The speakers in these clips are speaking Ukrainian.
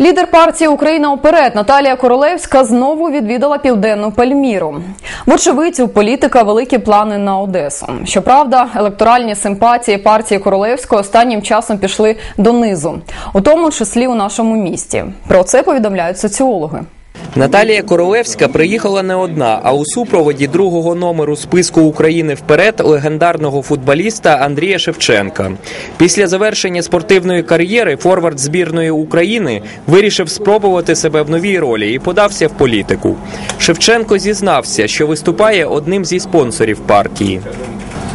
Лідер партії Україна уперед Наталія Королевська знову відвідала південну Пальміру. Вочевидь, у політика великі плани на Одесу. Щоправда, електоральні симпатії партії Королевської останнім часом пішли донизу, у тому числі у нашому місті. Про це повідомляють соціологи. Наталія Королевська приїхала не одна, а у супроводі другого номеру списку України вперед легендарного футболіста Андрія Шевченка. Після завершення спортивної кар'єри форвард збірної України вирішив спробувати себе в новій ролі і подався в політику. Шевченко зізнався, що виступає одним зі спонсорів партії.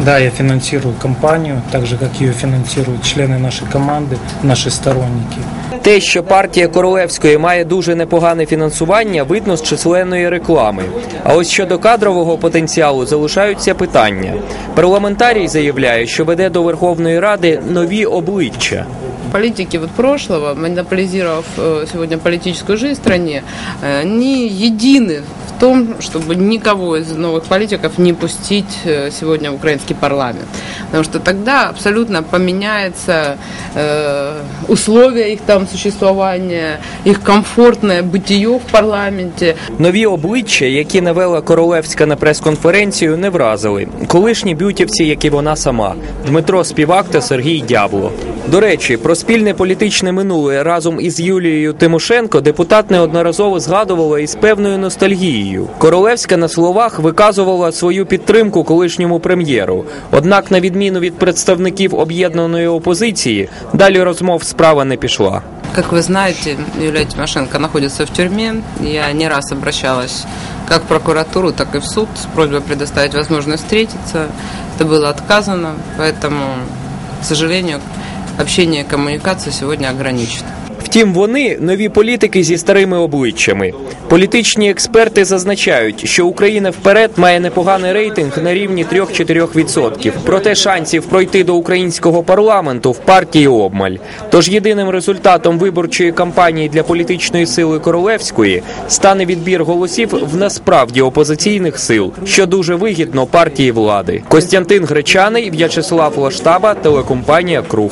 Да, я финансирую компанию, так же, как ее финансируют члены нашей команды, наши сторонники. Те, що партія Королевської має дуже непогане фінансування, видно з численної реклами. А ось щодо кадрового потенціалу залишаються питання. Парламентарій заявляє, що веде до Верховної Ради нові обличчя. Политики вот прошлого, монополизировав э, сегодня политическую жизнь в стране, э, они едины в том, чтобы никого из новых политиков не пустить э, сегодня в украинский парламент. Потому что тогда абсолютно поменяется э, условия их там существования, их комфортное бытие в парламенте. Нові обличчя, які навела Королевська на прес-конференцію, не вразили. Колишні бютівці, як і вона сама, Дмитро Співак та Сергій Дябло. До речі, про спільне політичне минуле разом із Юлією Тимошенко депутат неодноразово згадувала із певною ностальгією. Королевська на словах виказувала свою підтримку колишньому прем'єру. Однак, на відміну від представників об'єднаної опозиції, далі розмов справа не пішла. Как вы знаете, Юлия Тимошенко находится в тюрьме. Я не раз обращалась как в прокуратуру, так и в суд с просьбой предоставить возможность встретиться. Это было отказано, поэтому, к сожалению, общение и коммуникация сегодня ограничено. Втім, вони нові політики зі старими обличчями. Політичні експерти зазначають, що Україна вперед має непоганий рейтинг на рівні 3-4%. Проте шансів пройти до українського парламенту в партії обмаль. Тож єдиним результатом виборчої кампанії для політичної сили Королевської стане відбір голосів в насправді опозиційних сил, що дуже вигідно партії влади. Костянтин Гречаний, В'ячеслав Лаштаба, телекомпанія Круг.